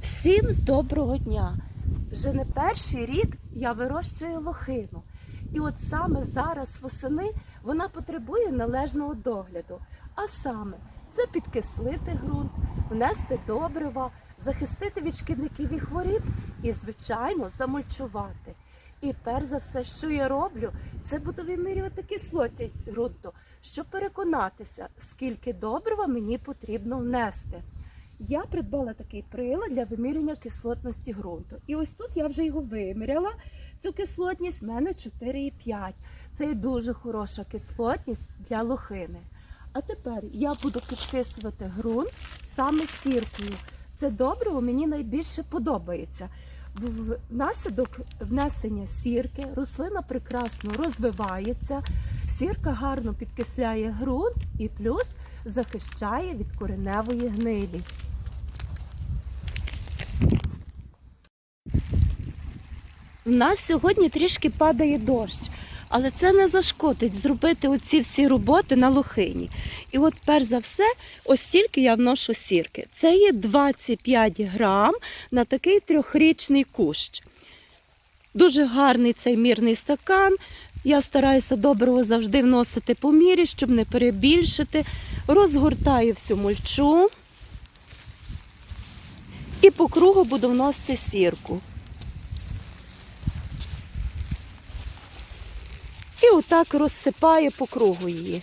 Всім доброго дня! Вже не перший рік я вирощую лохину. І от саме зараз восени вона потребує належного догляду. А саме це підкислити ґрунт, внести добрива, захистити від шкідників і хворіб і, звичайно, замульчувати. І перш за все, що я роблю, це буду вимірювати кислотність ґрунту, щоб переконатися, скільки добрива мені потрібно внести. Я придбала такий прилад для вимірювання кислотності ґрунту. І ось тут я вже його виміряла. Цю кислотність в мене 4,5. Це дуже хороша кислотність для лохини. А тепер я буду підкислювати ґрунт саме сіркою. Це добриво мені найбільше подобається. Внаслідок внесення сірки рослина прекрасно розвивається, сірка гарно підкисляє ґрунт і плюс захищає від кореневої гнилі. У нас сьогодні трішки падає дощ, але це не зашкодить зробити оці всі роботи на лохині. І от перш за все, ось стільки я вношу сірки. Це є 25 грам на такий трьохрічний кущ. Дуже гарний цей мірний стакан. Я стараюся добриво завжди вносити по мірі, щоб не перебільшити. Розгортаю всю мульчу і по кругу буду вносити сірку. І отак розсипаю по кругу її.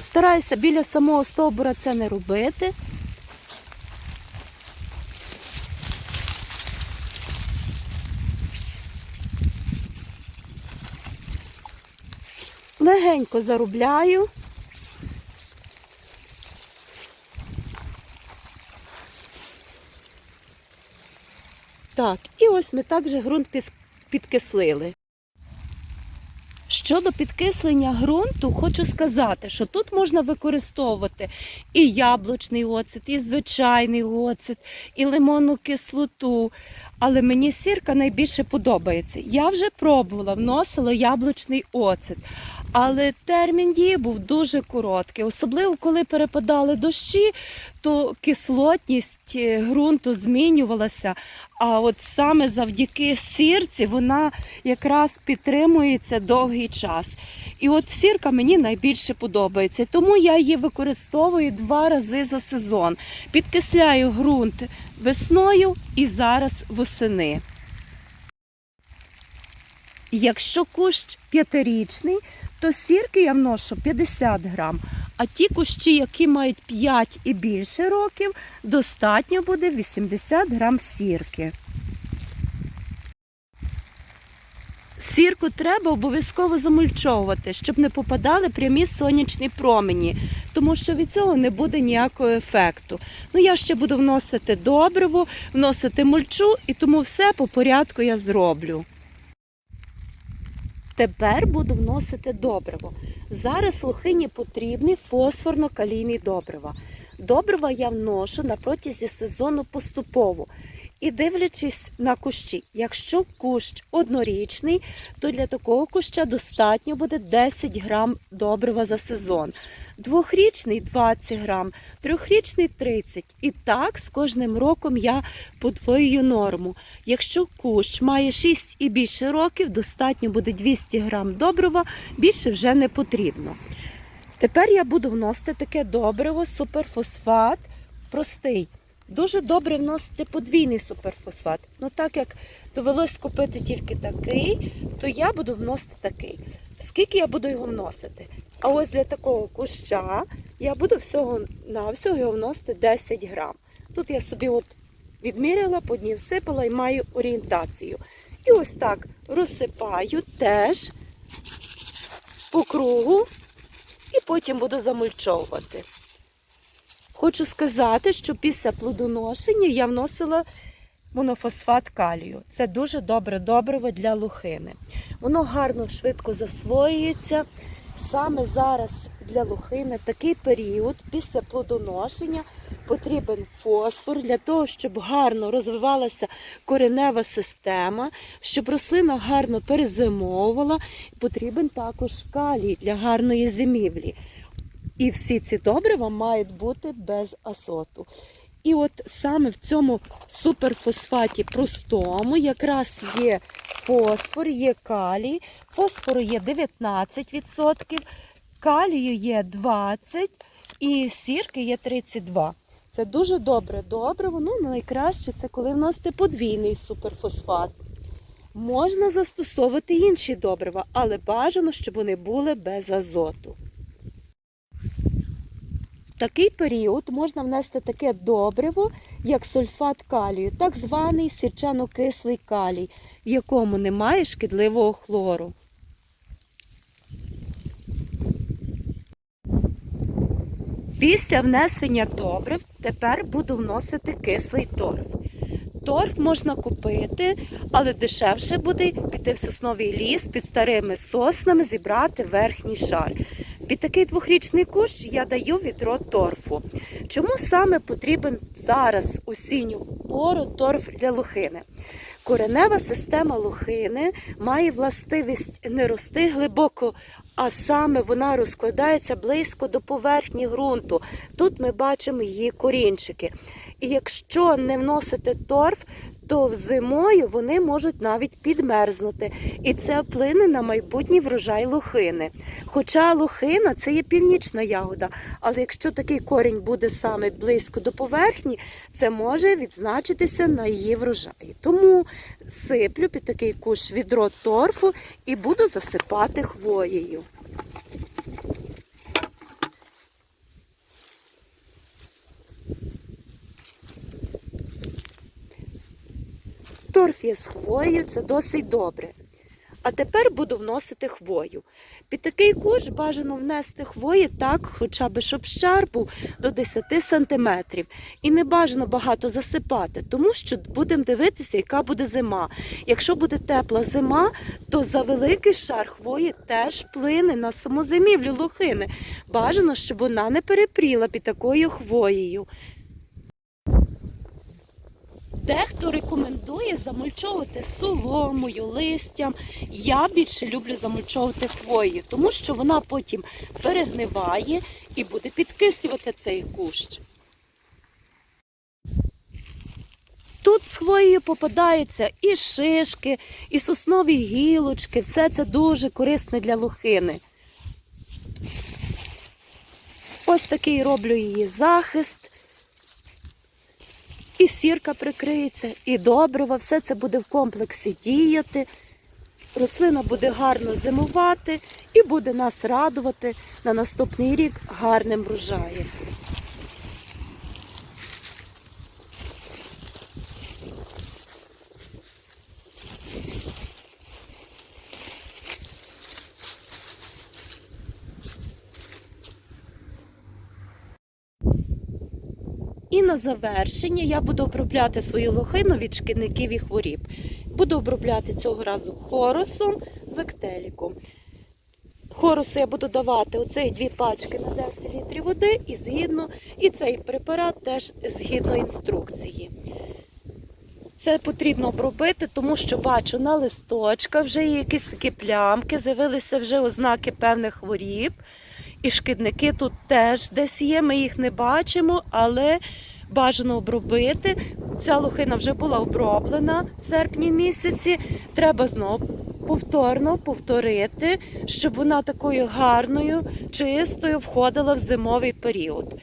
Стараюся біля самого стовбура це не робити. Легенько заробляю. Так, і ось ми так же ґрунт підкислили. Щодо підкислення ґрунту, хочу сказати, що тут можна використовувати і яблучний оцет, і звичайний оцет, і лимонну кислоту. Але мені сірка найбільше подобається. Я вже пробувала, вносила яблучний оцет, але термін дії був дуже короткий. Особливо, коли перепадали дощі, то кислотність е, ґрунту змінювалася. А от саме завдяки сірці вона якраз підтримується довгий час. І от сірка мені найбільше подобається, тому я її використовую два рази за сезон. Підкисляю ґрунт весною і зараз восени. Якщо кущ п'ятирічний, то сірки я вношу 50 грам. А ті кущі, які мають 5 і більше років, достатньо буде 80 грам сірки. Сірку треба обов'язково замульчовувати, щоб не попадали прямі сонячні промені, тому що від цього не буде ніякого ефекту. Ну, я ще буду вносити добриво, вносити мульчу, і тому все по порядку я зроблю. Тепер буду вносити добриво. Зараз лохині потрібні фосфорно-калійні добрива. Добрива я вношу на протязі сезону поступово. І дивлячись на кущі, якщо кущ однорічний, то для такого куща достатньо буде 10 грам добрива за сезон. Двохрічний 20 грам, трьохрічний 30. І так з кожним роком я подвоюю норму. Якщо кущ має 6 і більше років, достатньо буде 200 грам добрива, більше вже не потрібно. Тепер я буду вносити таке добриво, суперфосфат простий. Дуже добре вносити подвійний суперфосфат. Ну так як довелось купити тільки такий, то я буду вносити такий. Скільки я буду його вносити? А ось для такого куща я буду всього на всього його вносити 10 грам. Тут я собі от відміряла, по дні всипала і маю орієнтацію. І ось так розсипаю теж по кругу і потім буду замульчовувати. Хочу сказати, що після плодоношення я вносила монофосфат калію. Це дуже добре добриво для лухини. Воно гарно швидко засвоюється. Саме зараз для лухини такий період після плодоношення потрібен фосфор для того, щоб гарно розвивалася коренева система, щоб рослина гарно перезимовувала. Потрібен також калій для гарної зимівлі. І всі ці добрива мають бути без азоту. І от саме в цьому суперфосфаті простому якраз є фосфор, є калій. Фосфору є 19%, калію є 20% і сірки є 32%. Це дуже добре добриво. Ну, найкраще це коли вносите подвійний суперфосфат. Можна застосовувати інші добрива, але бажано, щоб вони були без азоту. Такий період можна внести таке добриво, як сульфат калію, так званий сірчано-кислий калій, в якому немає шкідливого хлору. Після внесення добрив тепер буду вносити кислий торф. Торф можна купити, але дешевше буде піти в сосновий ліс під старими соснами, зібрати верхній шар. Під такий двохрічний кущ я даю відро торфу. Чому саме потрібен зараз осінню пору торф для лохини? Коренева система лохини має властивість не рости глибоко, а саме вона розкладається близько до поверхні ґрунту. Тут ми бачимо її корінчики. І якщо не вносити торф, то зимою вони можуть навіть підмерзнути, і це вплине на майбутній врожай лохини. Хоча лохина це є північна ягода, але якщо такий корінь буде саме близько до поверхні, це може відзначитися на її врожаї. Тому сиплю під такий кущ відро торфу і буду засипати хвоєю. Торф з хвоєю, це досить добре. А тепер буду вносити хвою. Під такий кущ бажано внести хвої так, хоча б щоб щар був до 10 сантиметрів. І не бажано багато засипати, тому що будемо дивитися, яка буде зима. Якщо буде тепла зима, то за великий шар хвої теж вплине на саму зимівлю лохини. Бажано, щоб вона не перепріла під такою хвоєю. Дехто рекомендує замульчовувати соломою, листям. Я більше люблю замульчовувати хвоєю, тому що вона потім перегниває і буде підкислювати цей кущ. Тут з хвоєю попадаються і шишки, і соснові гілочки. Все це дуже корисно для лохини. Ось такий роблю її захист. І сірка прикриється, і добрива, все це буде в комплексі діяти. Рослина буде гарно зимувати і буде нас радувати на наступний рік гарним врожаєм. На завершення я буду обробляти свою лохину від шкідників і хворіб. Буду обробляти цього разу хорусом з актеліком. Хорусу я буду давати оцих дві пачки на 10 літрів води і згідно, і цей препарат теж згідно інструкції. Це потрібно обробити, тому що бачу на листочках вже є якісь такі плямки, з'явилися вже ознаки певних хворіб. І шкідники тут теж десь є, ми їх не бачимо, але бажано обробити. Ця лохина вже була оброблена в серпні місяці. Треба знову повторно повторити, щоб вона такою гарною, чистою входила в зимовий період.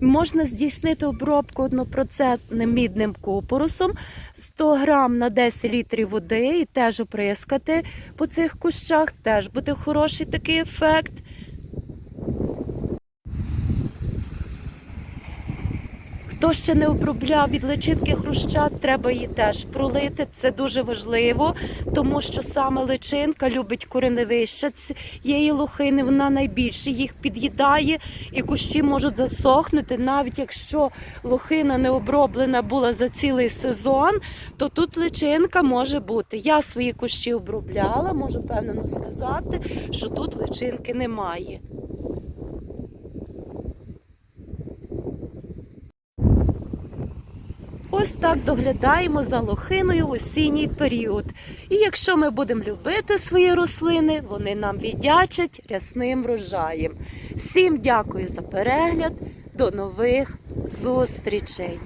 Можна здійснити обробку однопроцентним мідним купорусом 100 грам на 10 літрів води і теж оприскати по цих кущах, теж буде хороший такий ефект. Хто ще не обробляв від личинки хруща, треба її теж пролити. Це дуже важливо, тому що саме личинка любить кореневища цієї лохини, вона найбільше їх під'їдає, і кущі можуть засохнути. Навіть якщо лохина не оброблена була за цілий сезон, то тут личинка може бути. Я свої кущі обробляла, можу впевнено сказати, що тут личинки немає. Ось так доглядаємо за лохиною осінній період. І якщо ми будемо любити свої рослини, вони нам віддячать рясним врожаєм. Всім дякую за перегляд. До нових зустрічей!